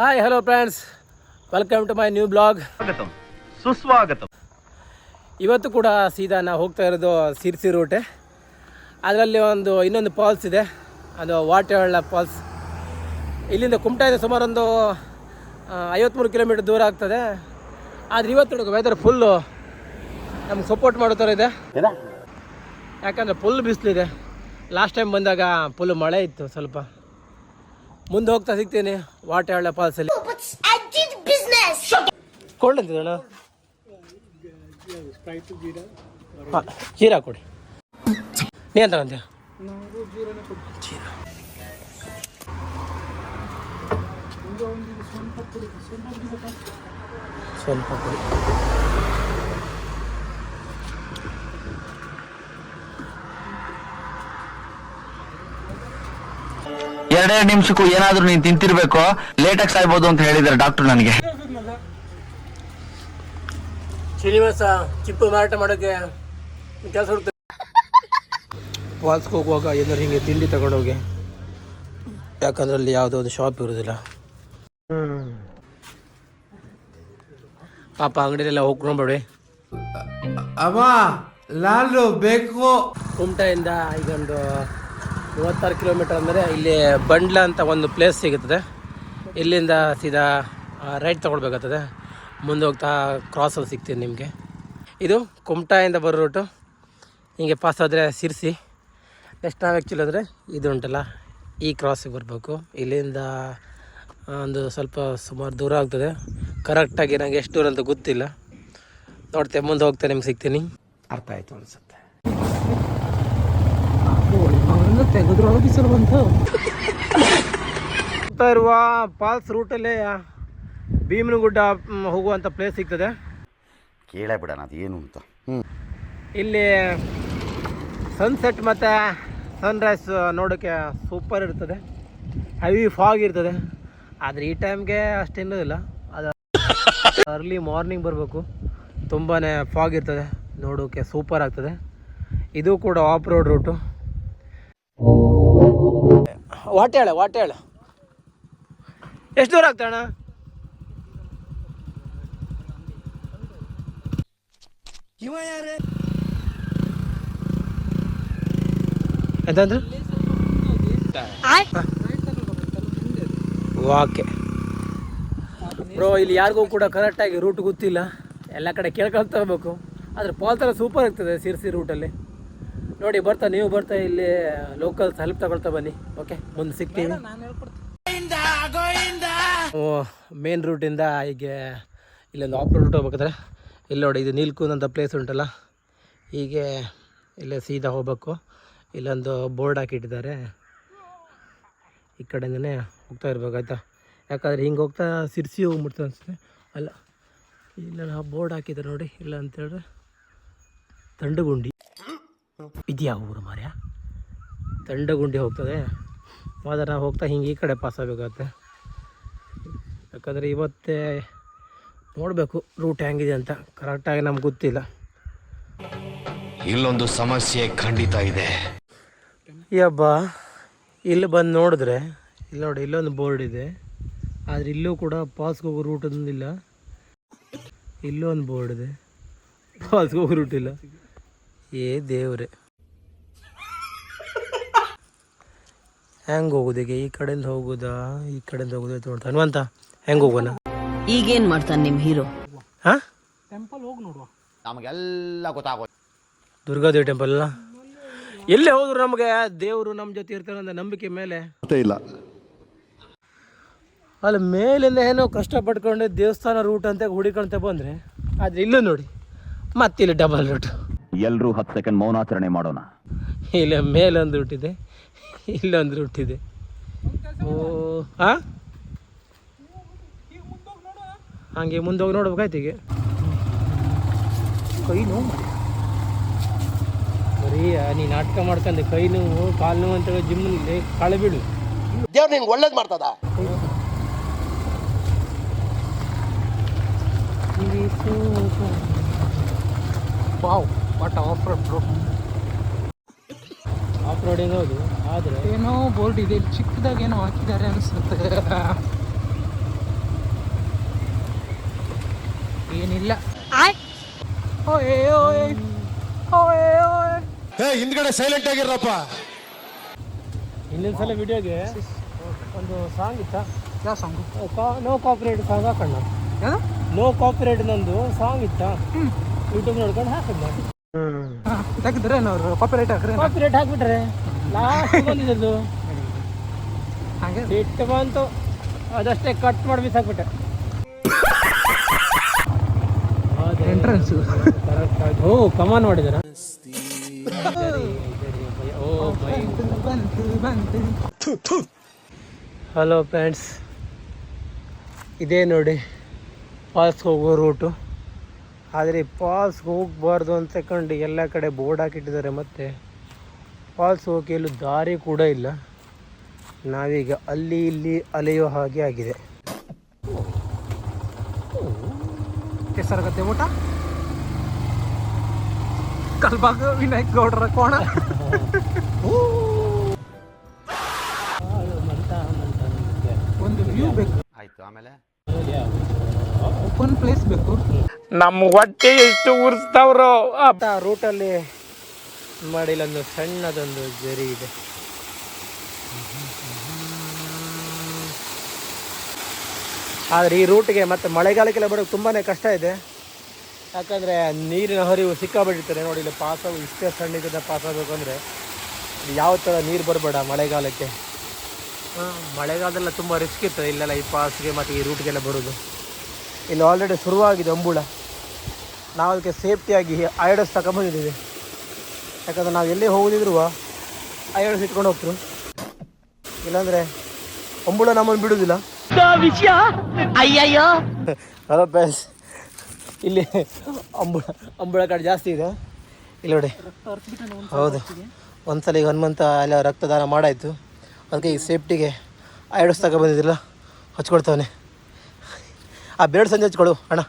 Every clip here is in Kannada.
Hi hello friends welcome to my new blog ಸುಸ್ವಾಗತ. ಇವತ್ತು ಕೂಡ ಸೀದಾ ನಾವು ಹೋಗ್ತಾ ಇರೋದು ಸಿರ್ಸಿ ರೂಟೆ ಅದರಲ್ಲಿ ಒಂದು ಇನ್ನೊಂದು ಫಾಲ್ಸ್ ಇದೆ. ಅದು ವಾಟೆಹಳ್ಳ ಫಾಲ್ಸ್ ಇಲ್ಲಿಂದ ಕುಮಟಾಯಿಂದ ಸುಮಾರು ಒಂದು ಐವತ್ತ್ಮೂರು ಕಿಲೋಮೀಟರ್ ದೂರ ಆಗ್ತದೆ. ಆದರೆ ಇವತ್ತು ನೋಡಿ ವೆದರ್ ಫುಲ್ಲು ನಮ್ಗೆ ಸಪೋರ್ಟ್ ಮಾಡೋ ಥರ ಇದೆ. ಯಾಕಂದರೆ ಫುಲ್ ಬಿಸಿಲಿದೆ. ಲಾಸ್ಟ್ ಟೈಮ್ ಬಂದಾಗ ಫುಲ್ ಮಳೆ ಇತ್ತು ಸ್ವಲ್ಪ. ಮುಂದೆ ಹೋಗ್ತಾ ಸಿಗ್ತೇನೆ ವಾಟೆಹಳ್ಳ ಫಾಲ್ಸಲ್ಲಿ. ಕೋಲ್ಡ್ ಅಂತಿದ್ದಣ್ಣ ಹಾಂ ಜೀರಾ ಕೊಡಿ. ನೀ ಅಂತ ಜೀರಾ. ಸ್ವಲ್ಪ ಎರಡೆರಡು ನಿಮಿಷಕ್ಕೂ ಏನಾದ್ರೂ ನೀನ್ ತಿಂತಿರ್ಬೇಕು ಲೇಟಾಗಿ ಸಾಯ್ಬೋದು ಅಂತ ಹೇಳಿದ್ರೆ ಡಾಕ್ಟರ್ ನನಗೆ. ಶ್ರೀನಿವಾಸ ಚಿಪ್ಪು ಮಾರಾಟ ಮಾಡೋಕ್ಕೆ ಕೆಲಸ ಹುಡುಕ್ತಾರೆ ವಾಲ್ಸ್ಗೆ ಹೋಗುವಾಗ ಏನಾದ್ರು ಹಿಂಗೆ ತಿಂಡಿ ತಗೊಂಡೋಗಿ. ಯಾಕಂದ್ರೆ ಅಲ್ಲಿ ಯಾವುದೋ ಒಂದು ಶಾಪ್ ಇರೋದಿಲ್ಲ. ಪಾಪ ಅಂಗಡಿಯಲ್ಲೆಲ್ಲ ಹೋಗ್ಕೊಂಡ್ಬೇಡಿ ಅವ ಲಾಲು ಬೇಕು. ಕುಮಟಿಂದ ಈಗ ಒಂದು ಮೂವತ್ತಾರು ಕಿಲೋಮೀಟರ್ ಅಂದರೆ ಇಲ್ಲಿ ಬಂಡ್ಲ ಅಂತ ಒಂದು ಪ್ಲೇಸ್ ಸಿಗುತ್ತದೆ. ಇಲ್ಲಿಂದ ಸೀದಾ ರೈಟ್ ತೊಗೊಳ್ಬೇಕಾಗ್ತದೆ. ಮುಂದೆ ಹೋಗ್ತಾ ಕ್ರಾಸಲ್ಲಿ ಸಿಗ್ತೀನಿ ನಿಮಗೆ. ಇದು ಕುಮಟಾಯಿಂದ ಬರೋ ರೂಟು ಹೀಗೆ ಪಾಸ್ ಆದರೆ ಸಿರ್ಸಿ ನೆಕ್ಸ್ಟ್ ನಾವು ಆ್ಯಕ್ಚುಲಿ ಅಂದರೆ ಇದು ಉಂಟಲ್ಲ, ಈ ಕ್ರಾಸಿಗೆ ಬರಬೇಕು. ಇಲ್ಲಿಂದ ಒಂದು ಸ್ವಲ್ಪ ಸುಮಾರು ದೂರ ಆಗ್ತದೆ. ಕರೆಕ್ಟಾಗಿ ನನಗೆ ಎಷ್ಟು ದೂರ ಅಂತ ಗೊತ್ತಿಲ್ಲ. ನೋಡ್ತೆ ಮುಂದೆ ಹೋಗ್ತಾ ನಿಮ್ಗೆ ಸಿಗ್ತೀನಿ. ಅರ್ಥ ಆಯಿತು ಅನಿಸುತ್ತೆ. ತೆಗೆದ್ರೊಳಗೆ ಬಿಸಿಲು ಬಂತು ಇರುವ ಪಾಲ್ಸ್ ರೂಟಲ್ಲೇ ಭೀಮನಗುಡ್ಡ ಗುಡ್ಡ ಹೋಗುವಂಥ ಪ್ಲೇಸ್ ಸಿಗ್ತದೆ. ಕೇಳೇ ಬಿಡೋಣ ಅದು ಏನು ಅಂತ. ಹ್ಞೂ ಇಲ್ಲಿ ಸನ್ಸೆಟ್ ಮತ್ತು ಸನ್ರೈಸ್ ನೋಡೋಕ್ಕೆ ಸೂಪರ್ ಇರ್ತದೆ. ಹೆವಿ ಫಾಗ್ ಇರ್ತದೆ. ಆದರೆ ಈ ಟೈಮ್ಗೆ ಅಷ್ಟೇನಿಲ್ಲ ಅದು ಅರ್ಲಿ ಮಾರ್ನಿಂಗ್ ಬರಬೇಕು. ತುಂಬಾ ಫಾಗ್ ಇರ್ತದೆ. ನೋಡೋಕ್ಕೆ ಸೂಪರ್ ಆಗ್ತದೆ. ಇದು ಕೂಡ ಆಫ್ ರೋಡ್ ರೂಟು ವಾಟೇಳ ವಾಟೇಳ ಎಷ್ಟು ದೂರ ಯಾರೇ? ಎಂತಂದ್ರೆ? ಓಕೆ ಬ್ರೋ ಇಲ್ಲಿ ಯಾರಿಗೂ ಕೂಡ ಕರೆಕ್ಟಾಗಿ ರೂಟ್ ಗೊತ್ತಿಲ್ಲ. ಎಲ್ಲ ಕಡೆ ಕೇಳ್ಕೊಳ್ತಾ ಹೋಗ್ಬೇಕು. ಆದರೆ ಪಾಲ್ ಥರ ಸೂಪರ್ ಆಗ್ತದೆ ಸಿರ್ಸಿ ರೂಟಲ್ಲಿ ನೋಡಿ ಬರ್ತಾ ನೀವು ಬರ್ತಾ ಇಲ್ಲಿ ಲೋಕಲ್ ಹೆಲ್ಪ್ ತಗೊಳ್ತಾ ಬನ್ನಿ ಓಕೆ ಮುಂದೆ ಸಿಗ್ತೀವಿ ಓ ಮೇನ್ ರೂಟಿಂದ ಹೀಗೆ ಇಲ್ಲೊಂದು ಆಫ್ ರೂಟ್ ಹೋಗ್ಬೇಕಾದ್ರೆ ಇಲ್ಲಿ ನೋಡಿ ಇದು ನೀಲ್ಕೂನ್ ಅಂತ ಪ್ಲೇಸ್ ಉಂಟಲ್ಲ? ಹೀಗೆ ಇಲ್ಲೇ ಸೀದಾ ಹೋಗ್ಬೇಕು. ಇಲ್ಲೊಂದು ಬೋರ್ಡ್ ಹಾಕಿಟ್ಟಿದ್ದಾರೆ. ಈ ಕಡೆಯಿಂದನೇ ಹೋಗ್ತಾ ಇರ್ಬೇಕು ಆಯಿತಾ? ಯಾಕಂದರೆ ಹಿಂಗೆ ಹೋಗ್ತಾ ಸಿರ್ಸಿ ಹೋಗ್ಬಿಡ್ತು ಅನಿಸುತ್ತೆ. ಅಲ್ಲ ಇಲ್ಲ ಬೋರ್ಡ್ ಹಾಕಿದ್ದಾರೆ ನೋಡಿ ಇಲ್ಲ ಅಂತೇಳಿದ್ರೆ ತಂಡಗುಂಡಿ ಇದೆಯಾ ಊರು ಮಾರ್ಯ ತಂಡಗುಂಡಿ ಹೋಗ್ತದೆ. ಆದರೆ ನಾವು ಹೋಗ್ತಾ ಹಿಂಗೆ ಈ ಕಡೆ ಪಾಸ್ ಆಗಬೇಕಾಗತ್ತೆ. ಯಾಕಂದರೆ ಇವತ್ತೇ ನೋಡಬೇಕು ರೂಟ್ ಹೆಂಗಿದೆ ಅಂತ. ಕರೆಕ್ಟಾಗಿ ನಮ್ಗೆ ಗೊತ್ತಿಲ್ಲ. ಇಲ್ಲೊಂದು ಸಮಸ್ಯೆ ಖಂಡಿತ ಇದೆ. ಯಬ್ಬ ಇಲ್ಲಿ ಬಂದು ನೋಡಿದ್ರೆ ಇಲ್ಲಿ ನೋಡಿ ಇಲ್ಲೊಂದು ಬೋರ್ಡ್ ಇದೆ. ಆದರೆ ಇಲ್ಲೂ ಕೂಡ ಪಾಸ್ಗೆ ಹೋಗೋ ರೂಟ್ ಒಂದಿಲ್ಲ. ಇಲ್ಲೂ ಒಂದು ಬೋರ್ಡ್ ಇದೆ. ಪಾಸ್ಗೆ ಹೋಗೋ ರೂಟ್ ಇಲ್ಲ. ಏ ದೇವ್ರೆ. ಹೆಂಗೆ ಹೋಗೋದಿಗೆ ಈ ಕಡೆಯಿಂದ ಹೋಗೋದಾ? ಈ ಕಡೆಯಿಂದ ಹೋಗುದ ನೋಡ್ತಾ ಹನುಮಂತ ಹೆಂಗೆ ಹೋಗೋಣ ಈಗೇನ್ ಮಾಡ್ತಾನೆ ನಿಮ್ ಹೀರೋ? ಹಾಂ? ನಮಗೆಲ್ಲ ಗೊತ್ತಾಗೋ ದುರ್ಗಾದೇವಿ ಟೆಂಪಲ್ ಅಲ್ಲ? ಎಲ್ಲೇ ಹೋದ್ರು ನಮಗೆ ದೇವರು ನಮ್ಮ ಜೊತೆ ಇರ್ತಾರೆ ಅಂತ ನಂಬಿಕೆ ಮೇಲೆ? ಇಲ್ಲ. ಅಲ್ಲಿ ಮೇಲಿಂದ ಏನೋ ಕಷ್ಟ ಪಡ್ಕೊಂಡು ದೇವಸ್ಥಾನ ರೂಟ್ ಅಂತ ಹುಡಿಕೊಂತ ಬಂದರೆ ಆದರೆ ಇಲ್ಲೂ ನೋಡಿ ಮತ್ತಿಲ್ಲಿ ಡಬಲ್ ರೂಟ್ ಎಲ್ರೂ ಹತ್ತು ಸೆಕೆಂಡ್ ಮೌನಾಚರಣೆ ಮಾಡೋಣ. ಇಲ್ಲ ಮೇಲೊಂದು ಹುಟ್ಟಿದೆ. ಇಲ್ಲೊಂದು ಹುಟ್ಟಿದೆ. ಓ ಹಾ ಹಂಗೆ ಮುಂದೆ ಹೋಗಿ ನೋಡ್ಬೇಕಾಯ್ತು ಈಗ ಕೈ ನೋವು ಬರೀ ನೀ ನಾಟಕ ಮಾಡ್ಕೊಂಡೆ ಕೈ ನೋವು ಕಾಲು ನೋವು ಅಂತೇಳಿ ಜಿಮ್ನಲ್ಲಿ ಕಾಳು ಬೀಳು. ದೇವ್ರು ನಿಂಗೆ ಒಳ್ಳೇದು ಮಾಡ್ತದ? Wow. But off road bro off road ಇರೋದು ಆದರೆ ಏನೋ ಬೋರ್ಡ್ ಇದೆ ಚಿಕ್ಕದಾಗ ಏನೋ ಹಾಕಿದ್ದಾರೆ ಅನಿಸುತ್ತೆ. ಏನಿಲ್ಲ. ಹಿಂದ್ಗಡೆ ಸೈಲೆಂಟ್ ಆಗಿರಪ್ಪ ಇನ್ನೊಂದು ಸಲ ವಿಡಿಯೋಗೆ ಒಂದು ಸಾಂಗ್ ಇತ್ತಾ? ಯಾವ ಸಾಂಗ್ ನೋ ಕಾಪರೇಟ್ ಸಾಂಗ್ ಹಾಕೋಣ. ನೋ ಕಾಪರೇಟ್ ನಂದು ಸಾಂಗ್ ಇತ್ತಾ? ಯೂಟ್ಯೂಬ್ ನೋಡ್ಕೊಂಡು ಹಾಕೋಣ ತೆಗೆದ್ರೆ ಅವ್ರು ಕಾಪಿರೈಟ್ ಹಾಕ್ರಿ ಕಾಪಿರೇಟ್ ಹಾಕ್ಬಿಟ್ರೆ ಲಾಸ್ಟ್ ಬಂದಿದ್ದು ಹಾಗೆ? ಸಿಟ್ಟು ಬಂತು. ಅದಷ್ಟೇ ಕಟ್ ಮಾಡಿ ಬಿಸಾಕ್ಬಿಟ್ಟೆ ಎಂಟ್ರೆನ್ಸ್ ಓ ಕಮಾನ್ ಮಾಡಿದಾರ. ಹಲೋ ಫ್ರೆಂಡ್ಸ್ ಇದೇ ನೋಡಿ ಪಾಸ್ ಹೋಗೋ ರೂಟು ಆದರೆ ಫಾಲ್ಸ್ಗೆ ಹೋಗಬಾರ್ದು ಅಂತ ಕಂಡು ಎಲ್ಲ ಕಡೆ ಬೋರ್ಡ್ ಹಾಕಿಟ್ಟಿದ್ದಾರೆ ಮತ್ತು. ಫಾಲ್ಸ್ ಹೋಗಿ ಎಲ್ಲೂ ದಾರಿ ಕೂಡ ಇಲ್ಲ. ನಾವೀಗ ಅಲ್ಲಿ ಇಲ್ಲಿ ಅಲೆಯೋ ಹಾಗೆ ಆಗಿದೆ. ಕೆಸರಗತ್ತೆ ಊಟ? ಕಲ್ಬಾಗ ವಿನಾಯಕ್ ಗೌಡ್ರ ಕೋಣ? ಒಂದು ವ್ಯೂ ಬೇಕು. ಆಯ್ತು ಆಮೇಲೆ? ಓಪನ್ ಪ್ಲೇಸ್ ಬೇಕು. ನಮ್ಮ ಹೊಟ್ಟೆ ಎಷ್ಟು ಉರಿಸ್ತಾವ್ರೋ. ಆ ರೂಟಲ್ಲಿ ಮಾಡಿಲ್ಲ, ಒಂದು ಸಣ್ಣದೊಂದು ಜರಿ ಇದೆ. ಆದರೆ ಈ ರೂಟ್ಗೆ ಮತ್ತು ಮಳೆಗಾಲಕ್ಕೆಲ್ಲ ಬರೋಕ್ಕೆ ತುಂಬಾ ಕಷ್ಟ ಇದೆ. ಯಾಕಂದರೆ ನೀರಿನ ಹರಿವು ಸಿಕ್ಕಾಬಿಟ್ಟಿರ್ತಾರೆ ನೋಡಿ, ಇಲ್ಲಿ ಪಾಸ ಇಷ್ಟೇ ಸಣ್ಣ ಪಾಸಾಗಬೇಕು ಅಂದರೆ ಯಾವ ಥರ ನೀರು ಬರಬೇಡ ಮಳೆಗಾಲಕ್ಕೆ. ಮಳೆಗಾಲದಲ್ಲ ತುಂಬ ರಿಸ್ಕ್ ಇತ್ತು. ಇಲ್ಲೆಲ್ಲ ಈ ಪಾಸ್ಗೆ ಮತ್ತು ಈ ರೂಟ್ಗೆಲ್ಲ ಬರೋದು. ಇಲ್ಲಿ ಆಲ್ರೆಡಿ ಶುರುವಾಗಿದೆ ಅಂಬುಳ ನಾವು ಅದಕ್ಕೆ ಸೇಫ್ಟಿಯಾಗಿ ಐಡಸ್ ತಗೊಂಬಂದಿದ್ದೀವಿ ಯಾಕಂದರೆ ನಾವು ಎಲ್ಲಿ ಹೋಗೋದಿದ್ರು ಐಡಸ್ ಇಟ್ಕೊಂಡು ಹೋಗ್ತರು ಇಲ್ಲಾಂದರೆ ಅಂಬುಳ ನಮ್ಮನ್ನು ಬಿಡುವುದಿಲ್ಲ ಹಲೋ ಬ್ಯಾಸ್ ಇಲ್ಲಿ ಅಂಬುಳ ಅಂಬುಳ ಕಡೆ ಜಾಸ್ತಿ ಇದೆ. ಇಲ್ಲ ನೋಡಿ. ಹೌದು. ಒಂದ್ಸಲ ಈಗ ಹನುಮಂತ ಎಲ್ಲ ರಕ್ತದಾನ ಮಾಡಾಯಿತು. ಅದಕ್ಕೆ ಈಗ ಸೇಫ್ಟಿಗೆ ಐಡಸ್ ತಗೊಬಂದಿದ್ದಿಲ್ಲ ಹಚ್ಕೊಡ್ತಾವನೆ. ಆ ಬೇಡ ಸಂಜೆ ಹಚ್ಕೊಡು ಅಣ್ಣ.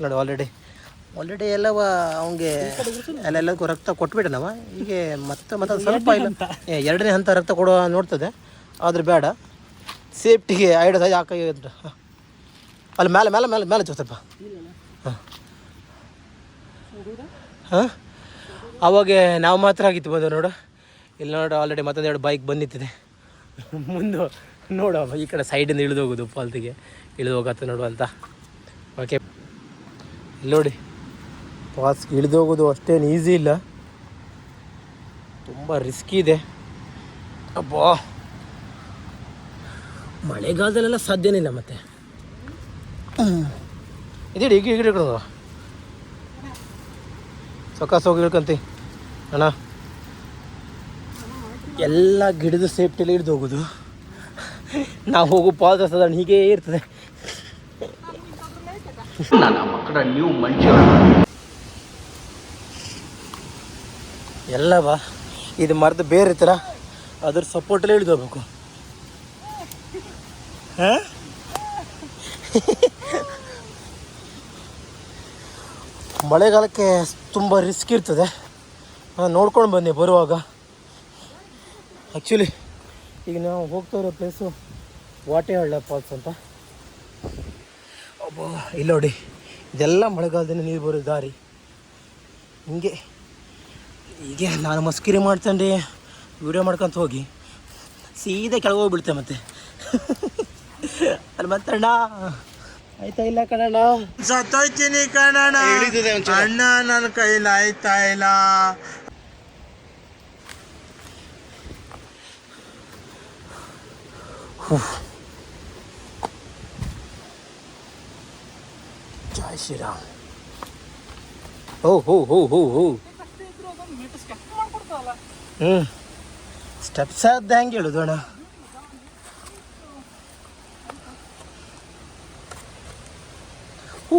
ನೋಡಿ ಆಲ್ರೆಡಿ ಆಲ್ರೆಡಿ ಎಲ್ಲವ ಅವನಿಗೆ ಅಲ್ಲೆಲ್ಲದಕ್ಕೂ ರಕ್ತ ಕೊಟ್ಬಿಟ್ಟನವ ಈಗ ಮತ್ತೆ ಮತ್ತೆ ಸ್ವಲ್ಪ ಇಲ್ಲ. ಎರಡನೇ ಹಂತ ರಕ್ತ ಕೊಡುವ ನೋಡ್ತದೆ. ಆದ್ರೆ ಬೇಡ. ಸೇಫ್ಟಿಗೆ ಐಡಸ್ ಯಾಕ ಅಲ್ಲಿ ಮೇಲೆ ಮೇಲೆ ಮೇಲೆ ಮೇಲೆ ಚೋತಪ್ಪ ಸ್ವಲ್ಪ ಹಾಂ. ಹಾಂ? ಅವಾಗ ನಾವು ಮಾತ್ರ ಆಗಿತ್ತು ಬಂದು ನೋಡು. ಇಲ್ಲಿ ನೋಡು ಆಲ್ರೆಡಿ ಮತ್ತೊಂದು ಎರಡು ಬೈಕ್ ಬಂದಿತ್ತಿದೆ. ಮುಂದೆ ನೋಡು ಈ ಕಡೆ ಸೈಡಿಂದ ಇಳಿದು ಹೋಗೋದು ಪಾಲ್ತಿಗೆ ಇಳಿದು ಹೋಗತ್ತೆ ನೋಡು ಅಂತ. ಓಕೆ ನೋಡಿ ಪಾಸ್ ಇಳಿದು ಹೋಗೋದು ಅಷ್ಟೇನು ಈಸಿ ಇಲ್ಲ. ತುಂಬ ರಿಸ್ಕ್ ಇದೆ. ಅಬ್ಬಾ. ಮಳೆಗಾಲದಲ್ಲೆಲ್ಲ ಸಾಧ್ಯನೇ ಇಲ್ಲ ಮತ್ತೆ. ಇದಿಡಿ, ಈಗ ಈಗ ಸೊಕ್ಕ ಹೋಗಿ ಇಳ್ಕಂತಿ ಅಣ್ಣ. ಎಲ್ಲ ಗಿಡದ ಸೇಫ್ಟಿಯಲ್ಲಿ ಹಿಡ್ದು ಹೋಗೋದು. ನಾವು ಹೋಗೋ ಪಾದ ಹೀಗೇ ಇರ್ತದೆ. ಎಲ್ಲ ಬಾ, ಇದು ಮರದ ಬೇರೆ ಥರ ಅದ್ರ ಸಪೋರ್ಟಲ್ಲಿ ಹಿಡಿದೋಗ್ಬೇಕು ಹಾಂ? ಮಳೆಗಾಲಕ್ಕೆ ತುಂಬ ರಿಸ್ಕ್ ಇರ್ತದೆ. ನೋಡ್ಕೊಂಡು ಬನ್ನಿ ಬರುವಾಗ. ಆ್ಯಕ್ಚುಲಿ ಈಗ ನಾವು ಹೋಗ್ತಾ ಇರೋ ಪ್ಲೇಸು ವಾಟೆಹಳ್ಳ ಫಾಲ್ಸ್ ಅಂತ. ಒಬ್ಬ ಇಲ್ಲ ನೋಡಿ. ಇದೆಲ್ಲ ಮಳೆಗಾಲದಿಂದ ನೀರು ಬರೋ ದಾರಿ. ಹಿಂಗೆ. ಹೀಗೆ ನಾನು ಮಸ್ಕಿರಿ ಮಾಡ್ಕೊಂಡು ವೀಡಿಯೋ ಮಾಡ್ಕೊಂತ ಹೋಗಿ. ಸೀದಾ ಕೆಳಗೆ ಹೋಗ್ಬಿಡ್ತೆ ಮತ್ತೆ. ಅಲ್ಲಿ ಮತ್ತಣ್ಣ ಆಯ್ತಾ ಇಲ್ಲ ಕಣಣ್ಣ? ಸತ್ತೋಯ್ತೀನಿ ಕಣ್ಣ ಅಣ್ಣ ನನ್ನ ಕೈಲಿ ಆಯ್ತಾ ಇಲ್ಲ. ಜೈ ಶ್ರೀರಾಮ್ ಹೋ ಹೋ ಹೋ ಹೋ ಹೋ. ಹ್ಞೂ ಸ್ಟೆಪ್ಸ್ ಆದ ಹೆಂಗೆ ಹೇಳುದು ಅಣ್ಣ ಹೂ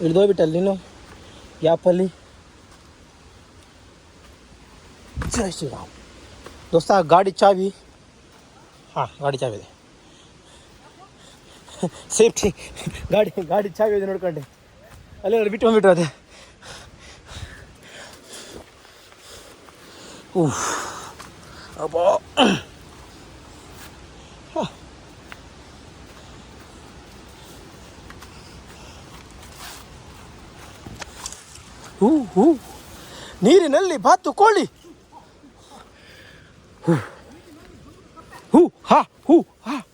ಇಳ್ದೋಗ್ಬಿಟ್ಟಲ್ಲಿ ನೀನು? ಗ್ಯಾಪಲ್ಲಿ ಜೈ ಶ್ರೀರಾಮ್. ದೋಸ್ತ, ಗಾಡಿ ಚಾವಿ. ಹಾಂ, ಗಾಡಿ ಚಾವಿದೆ. ಸೇಫ್ಟಿ ಗಾಡಿ ಗಾಡಿ ಚಾವಿದೆ ನೋಡ್ಕೊಂಡು. ಅಲ್ಲೇ ನೋಡಿ, ಬಿಟ್ಟು ಬಂದ್ಬಿಟ್ರು ಅದೇ. ಊಹ್ ಅಬ್ಬಾ. ಹೂ. ಹೂ ನೀರಿನಲ್ಲಿ ಬಾತು ಕೋಳಿ. ಹೂ. ಹೂ, ಹಾ ಹೂ, ಹಾ.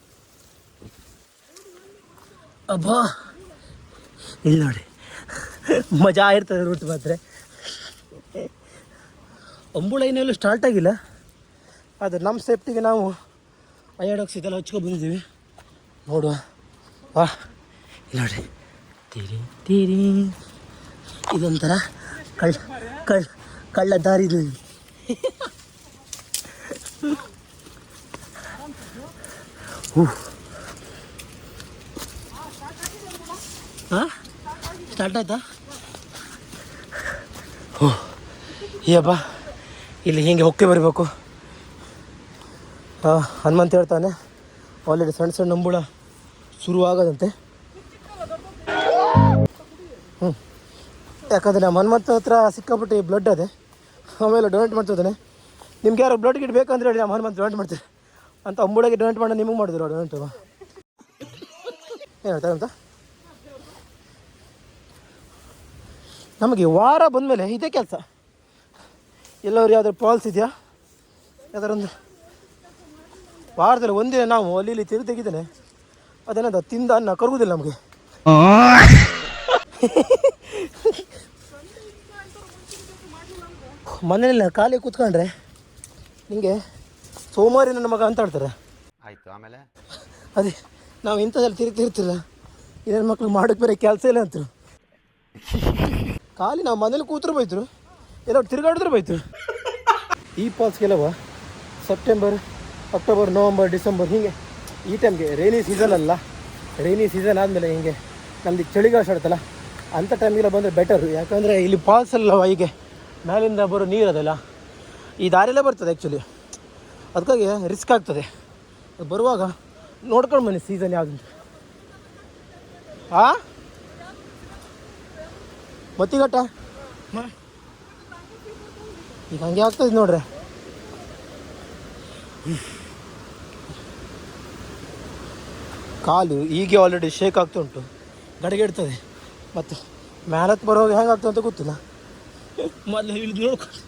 ಅಬ್ಬಾ. ಇಲ್ಲಿ ನೋಡಿ. ಮಜಾ ಇರ್ತದೆ ರೂಟ್ ಮಾತ್ರ. ಅಂಬುಳ ಇನ್ನೆಲ್ಲೂ ಸ್ಟಾರ್ಟ್ ಆಗಿಲ್ಲ. ಆದರೆ ನಮ್ಮ ಸೇಫ್ಟಿಗೆ ನಾವು ಅಯಾಡೋಕ್ಸ್ ಇದೆಲ್ಲ ಹಚ್ಕೊಂಡು ಬಂದಿದ್ದೀವಿ. ನೋಡುವ. ವಾ. ನೋಡಿ. ತೀರಿ ತೀರಿ. ಇದೊಂಥರ ಕಳ್ಳ ಕಳ್ಳ ಕಳ್ಳ ದಾರಿ ಇದು ಹಾಂ ಸ್ಟಾರ್ಟ್ ಆಯ್ತಾ? ಓ ಏಪ್ಪ ಇಲ್ಲಿ ಹೀಗೆ ಹೊಕ್ಕೆ ಬರಬೇಕು. ಹನುಮಂತ ಹೇಳ್ತಾನೆ, ಆಲ್ರೆಡಿ ಸಣ್ಣ ಸಣ್ಣ ನಂಬುಳ ಶುರುವಾಗದಂತೆ. ಹ್ಞೂ ಯಾಕಂದರೆ ನಮ್ಮ ಹನುಮಂತ ಹತ್ರ ಸಿಕ್ಕಾಪಟ್ಟೆ ಬ್ಲಡ್ ಅದೇ. ಆಮೇಲೆ ಡೊನೇಟ್ ಮಾಡ್ತಿದ್ದಾನೆ. ನಿಮ್ಗೆ ಯಾರು ಬ್ಲಡ್ ಗಿಟ್ ಬೇಕಂದ್ರೆ ಹೇಳಿ, ನಮ್ಮ ಹನುಮಂತ ಡೊನೇಟ್ ಮಾಡ್ತೀವಿ ಅಂತ ಅಂಬುಳಗೆ ಡೊನೇಟ್ ಮಾಡೋ ನಿಮಗೆ ಮಾಡಿದ್ರು ಡೊನೇಟ್ ಏನು ಹೇಳ್ತಾರೆ ಅಂತ? ನಮಗೆ ವಾರ ಬಂದಮೇಲೆ ಇದೇ ಕೆಲಸ. ಎಲ್ಲರೂ ಯಾವ್ದಾದ್ರು ಪಾಲ್ಸ್ ಇದೆಯಾ? ಯಾವ್ದಾರೊಂದು ವಾರದಲ್ಲಿ ಒಂದಿನ ನಾವು ಅಲ್ಲಿ ಇಲ್ಲಿ ತಿರು ತೆಗಿದ್ದೇನೆ ಅದನ್ನ ತಿಂದ ಅನ್ನ ಕರಗುದಿಲ್ಲ ನಮಗೆ. ಮನೇಲಿ ಖಾಲಿ ಕೂತ್ಕೊಂಡ್ರೆ ನಿಮಗೆ ಸೋಮವಾರಿ ನನ್ನ ಮಗ ಅಂತ ಹೇಳ್ತಾರೆ. ಆಯ್ತು ಆಮೇಲೆ? ಅದೇ ನಾವು ಇಂಥದ್ರಲ್ಲಿ ತಿರುಗ್ತಿರ್ತಿಲ್ಲ ಇದನ್ನ ಮಕ್ಳು ಮಾಡೋಕ್ಕೆ ಬೇರೆ ಕೆಲಸ ಇಲ್ಲ ಅಂತರು. ಖಾಲಿ ನಾವು ಮನೇಲಿ ಕೂತ್ರು ಬೈತರು ಎಲ್ಲ ತಿರುಗಾಡಿದ್ರು ಬೈತರು ಈ ಪಾಲ್ಸ್ಗೆಲ್ಲವ ಸೆಪ್ಟೆಂಬರ್ ಅಕ್ಟೋಬರ್ ನವಂಬರ್ ಡಿಸೆಂಬರ್ ಹೀಗೆ. ಈ ಟೈಮ್ಗೆ ರೈನಿ ಸೀಸನ್ ಅಲ್ಲ ರೈನಿ ಸೀಸನ್ ಆದಮೇಲೆ ಹಿಂಗೆ ನಮ್ದು ಚಳಿಗಾಲ ಆಡ್ತಲ್ಲ ಅಂಥ ಟೈಮಿಗೆಲ್ಲ ಬಂದರೆ ಬೆಟರ್ ಯಾಕಂದರೆ ಇಲ್ಲಿ ಪಾಸ್ ಅಲ್ಲವ ಹೀಗೆ ಮೇಲಿಂದ ಬರೋ ನೀರು ಅದಲ್ಲ. ಈ ದಾರಿಯಲ್ಲೇ ಬರ್ತದೆ ಆ್ಯಕ್ಚುಲಿ ಅದಕ್ಕಾಗಿ ರಿಸ್ಕ್ ಆಗ್ತದೆ. ಅದು ಬರುವಾಗ ನೋಡ್ಕೊಂಡು ಬನ್ನಿ ಸೀಸನ್ ಯಾವ್ದು ಆ? ಮತ್ತಿಗಟ್ಟ? ಈಗ ಹಂಗೆ ಆಗ್ತದೆ ನೋಡ್ರಿ. ಕಾಲು ಈಗ ಆಲ್ರೆಡಿ ಶೇಕ್ ಆಗ್ತಾ ಉಂಟು. ಗಡಗೆಡ್ತದೆ. ಮತ್ತು ಮ್ಯಾಲತ್ ಬರುವಾಗ ಹೆಂಗೆ ಆಗ್ತದೆ ಅಂತ ಗೊತ್ತಿಲ್ಲ. ಮೊದಲು ಇಳಿದು ನೋಡ್ಕೊಂಡು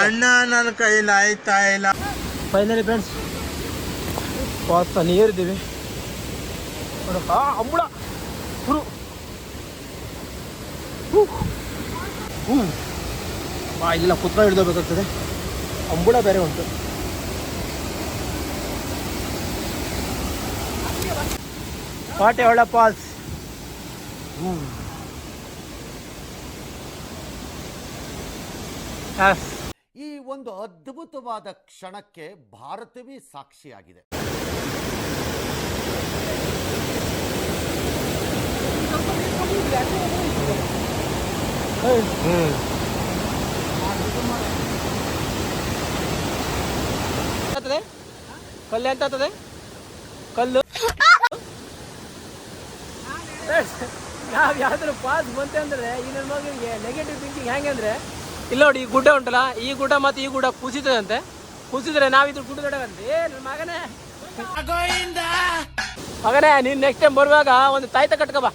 ಅಣ್ಣ ನನ್ನ ಕೈಲಾಯ್ತಾ ಆಯ್ತಾ ಇಲ್ಲ? ಫೈನಲಿ ಫ್ರೆಂಡ್ಸ್ ಪಾಸ್ತಾ ನೀರಿದ್ದೀವಿ. ನೋಡು, ಆ ಅಂಬುಳ. ಹುರು ಹ್ಞೂ ಹೂ. ಬಾ ಇಲ್ಲ ಕುತ್ಕೊಂಡು ಹಿಡ್ದೋಬೇಕಾಗ್ತದೆ ಅಂಬುಳ ಬೇರೆ ಉಂಟು. ಪಾಸ್ ಹ್ಮ್. ಎಸ್ ಈ ಒಂದು ಅದ್ಭುತವಾದ ಕ್ಷಣಕ್ಕೆ ಭಾರತವೇ ಸಾಕ್ಷಿಯಾಗಿದೆ. ಕಲ್ಲು ಎಂತ ಕಲ್ಲು? ನಾವು ಯಾವ್ದಾದ್ರು ಪಾಸ್ ಬಂತೆ ಅಂದ್ರೆ ಈ ನನ್ನ ಮಗನಿಗೆ ನೆಗೆಟಿವ್ ಥಿಂಕಿಂಗ್ ಹೆಂಗೆ ಅಂದ್ರೆ ಇಲ್ಲ ನೋಡಿ ಈ ಗುಡ್ಡ ಉಂಟಲ್ಲ ಈ ಗುಡ್ಡ ಮತ್ತೆ ಈ ಗುಡ್ಡ ಕುಸಿತದಂತೆ. ಕುಸಿದ್ರೆ ನಾವಿದ್ರ ಗುಡ್ಡದೊಳಗಂತೆ ಏ ನನ್ನ ಮಗನೇ. ಮಗನೇ ನೀನು ನೆಕ್ಸ್ಟ್ ಟೈಮ್ ಬರುವಾಗ ಒಂದು ತಾಯ್ತ ಕಟ್ಕಬಾ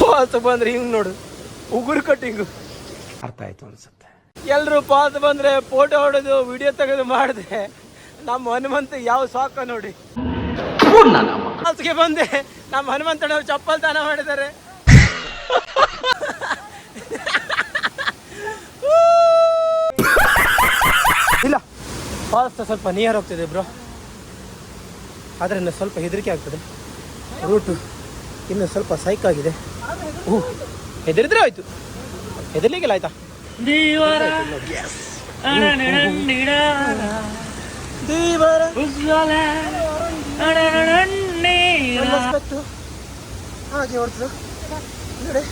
ಪಾಸ್ ಬಂದ್ರೆ ಹಿಂಗ್ ನೋಡು ಉಗುರು ಕಟ್ಟಿಂಗು ಅರ್ಥ ಆಯ್ತು ಅನ್ಸುತ್ತೆ. ಎಲ್ಲರೂ ಪಾಸ್ ಬಂದ್ರೆ ಫೋಟೋ ಹೊಡೆದು ವಿಡಿಯೋ ತೆಗೆದು ಮಾಡಿದೆ. ನಮ್ಮ ಹನುಮಂತ ಯಾವ ಸಾಕ ನೋಡಿ. ಬಂದೆ ನಮ್ಮ ಹನುಮಂತನವ್ರು ಚಪ್ಪಲ್ ತಾನ ಮಾಡಿದ್ದಾರೆ ಇಲ್ಲ ಫಾಲ್ಸ್ ಸ್ವಲ್ಪ ನಿಯರ್ ಹೋಗ್ತಿದೆ ಬ್ರೋ ಆದರೆ ಇನ್ನು ಸ್ವಲ್ಪ ಹೆದರಿಕೆ ಆಗ್ತದೆ. ರೂಟು ಇನ್ನು ಸ್ವಲ್ಪ ಸೈಕ್ ಆಗಿದೆ. ಹ್ಞೂ ಹೆದರಿದ್ರೆ ಆಯಿತು. ಹೆದರ್ಲಿಕ್ಕಿಲ್ಲ ಆಯ್ತಾ. ಹಾಗೆ ಹೊಡ್ತು ನೋಡಿ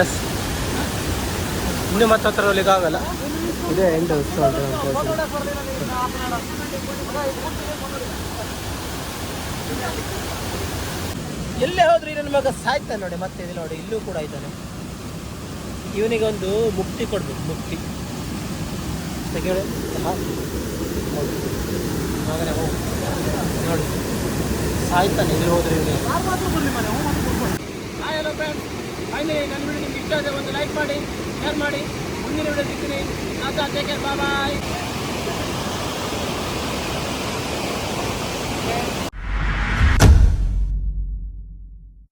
ಎಸ್ ಇನ್ನೂ ಮತ್ತೆ ಹತ್ರ ಹೋಗ್ಲಿಕ್ಕೆ ಆಗಲ್ಲ. ಇದೇ ಎಂಡ್ ಎಲ್ಲೇ ಹೋದ್ರಿ ನನ್ನ ಮಗ ಸಾಯ್ತಾನೆ ನೋಡಿ ಮತ್ತೆ ಇದು ನೋಡಿ ಇಲ್ಲೂ ಕೂಡ ಇದ್ದಾನೆ. ಇವನಿಗೆ ಒಂದು ಮುಕ್ತಿ ಕೊಡ್ಬೇಕು ಮುಕ್ತಿ. ನೋಡಿ. ಸಾಯ್ತಾನೆ ಎಲ್ಲಿ ಹೋದ್ರೆ ಹಲೋ ಫ್ರೆಂಡ್ಸ್ ಫೈನಲಿ ನನ್ನ ವಿಡಿಯೋ ನಿಮ್ಗೆ ಇಷ್ಟ ಆದರೆ ಒಂದು ಲೈಕ್ ಮಾಡಿ ಶೇರ್ ಮಾಡಿ. ಮುಂದಿನ ವಿಡಿಯೋ ಸಿಗ್ತೀನಿ. ಆತ ಟೇಕ್ ಕೇರ್ ಬಾಯ್